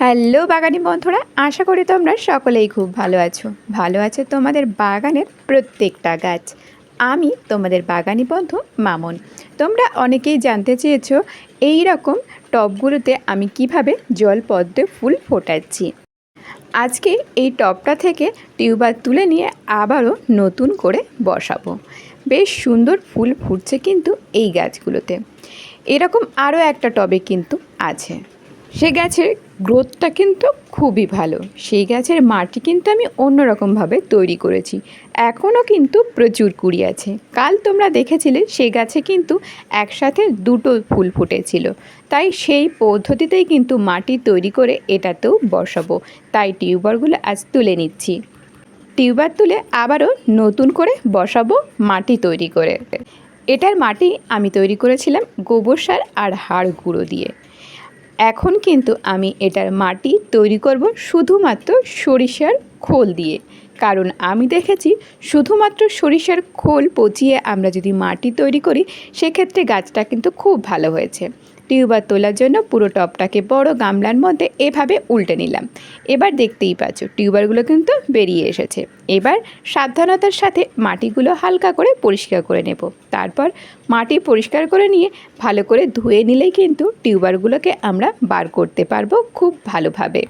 Hello বাগানি বন্ধুরা, আশা করি তোমরা সকলেই খুব ভালো আছো। ভালো আছে তোমাদের বাগানের প্রত্যেকটা গাছ। আমি তোমাদের বাগানি বন্ধু মামন। তোমরা অনেকেই জানতে চেয়েছো এই রকম টবগুলোতে আমি কীভাবে জল পদ্মে ফুল ফোটাচ্ছি। আজকে এই টবটা থেকে টিউবার তুলে নিয়ে আবারও নতুন করে বসাবো। বেশ সুন্দর ফুল ফুটছে কিন্তু এই গাছগুলোতে। এরকম আরও একটা টবে কিন্তু আছে। সে গাছের গ্রোথটা কিন্তু খুবই ভালো। সেই গাছের মাটি কিন্তু আমি অন্যরকমভাবে তৈরি করেছি। এখনও কিন্তু প্রচুর কুড়ি আছে। কাল তোমরা দেখেছিলে সেই গাছে কিন্তু একসাথে দুটো ফুল ফুটেছিল। তাই সেই পদ্ধতিতেই কিন্তু মাটি তৈরি করে এটাতেও বসাবো। তাই টিউবারগুলো আজ তুলে নিচ্ছি। টিউবার তুলে আবারও নতুন করে বসাবো মাটি তৈরি করে। এটার মাটি আমি তৈরি করেছিলাম গোবর সার আর হাড় গুঁড়ো দিয়ে। এখন কিন্তু আমি এটার মাটি তৈরি করব শুধুমাত্র সরিষার খোল দিয়ে। কারণ আমি দেখেছি শুধুমাত্র সরিষার খোল পচিয়ে আমরা যদি মাটি তৈরি করি, সেক্ষেত্রে গাছটা কিন্তু খুব ভালো হয়েছে। টিউবার তোলার জন্য পুরো টপটাকে বড় গামলার মধ্যে এভাবে উল্টে নিলাম। এবার দেখতেই পাচ্ছ, টিউবারগুলো কিন্তু বেরিয়ে এসেছে। এবার সাবধানতার সাথে মাটিগুলো হালকা করে পরিষ্কার করে নেব। তারপর মাটি পরিষ্কার করে নিয়ে ভালো করে ধুয়ে নিলেই কিন্তু টিউবারগুলোকে আমরা বার করতে পারব খুব ভালোভাবে।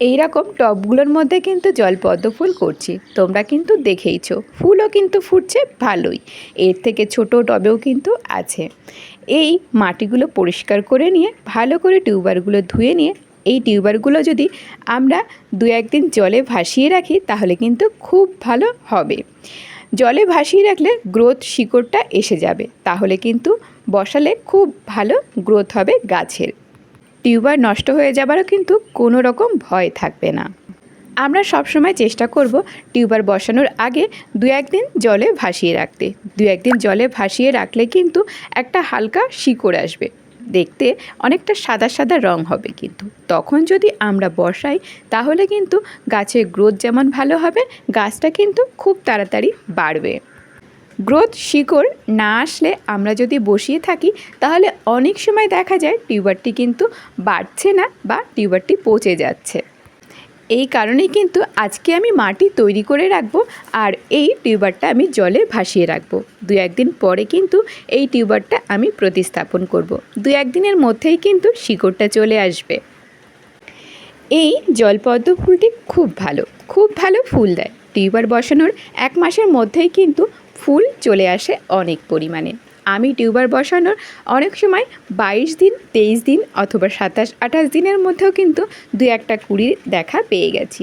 এই রকম টবগুলোর মধ্যে কিন্তু জল পদ্ম ফুল করছি, তোমরা কিন্তু দেখেইছো। ফুলও কিন্তু ফুটছে ভালোই। এর থেকে ছোট টবেও কিন্তু আছে। এই মাটিগুলো পরিষ্কার করে নিয়ে, ভালো করে টিউবারগুলো ধুয়ে নিয়ে, এই টিউবারগুলো যদি আমরা দু একদিন জলে ভাসিয়ে রাখি, তাহলে কিন্তু খুব ভালো হবে। জলে ভাসিয়ে রাখলে গ্রোথ শিকড়টা এসে যাবে, তাহলে কিন্তু বসালে খুব ভালো গ্রোথ হবে গাছের। টিউবার নষ্ট হয়ে যাবারও কিন্তু কোনো রকম ভয় থাকবে না। আমরা সবসময় চেষ্টা করব টিউবার বসানোর আগে দু একদিন জলে ভাসিয়ে রাখতে। দু একদিন জলে ভাসিয়ে রাখলে কিন্তু একটা হালকা শিকড় আসবে। দেখতে অনেকটা সাদা সাদা রং হবে কিন্তু। তখন যদি আমরা বসাই, তাহলে কিন্তু গাছের গ্রোথ যেমন ভালো হবে, গাছটা কিন্তু খুব তাড়াতাড়ি বাড়বে। গ্রোথ শিকড় না আসলে আমরা যদি বসিয়ে থাকি, তাহলে অনেক সময় দেখা যায় টিউবারটি কিন্তু বাড়ছে না বা টিউবারটি পচে যাচ্ছে। এই কারণেই কিন্তু আজকে আমি মাটি তৈরি করে রাখব আর এই টিউবারটা আমি জলে ভাসিয়ে রাখব। দু একদিন পরে কিন্তু এই টিউবারটা আমি প্রতিস্থাপন করব। দু একদিনের মধ্যেই কিন্তু শিকড়টা চলে আসবে। এই জলপদ্ম ফুলটি খুব ভালো খুব ভালো ফুল দেয়। টিউবার বসানোর এক মাসের মধ্যেই কিন্তু ফুল চলে আসে অনেক পরিমাণে। আমি টিউবার বসানোর অনেক সময় বাইশ দিন, তেইশ দিন অথবা সাতাশ, আঠাশ দিনের মধ্যেও কিন্তু দু একটা কুড়ির দেখা পেয়ে গেছি।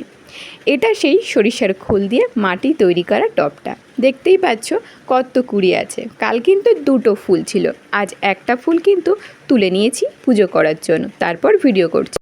এটা সেই সরিষার খোল দিয়ে মাটি তৈরি করা টপটা। দেখতেই পাচ্ছ কত কুড়ি আছে। কাল কিন্তু দুটো ফুল ছিল। আজ একটা ফুল কিন্তু তুলে নিয়েছি পুজো করার জন্য। তারপর ভিডিও করছি।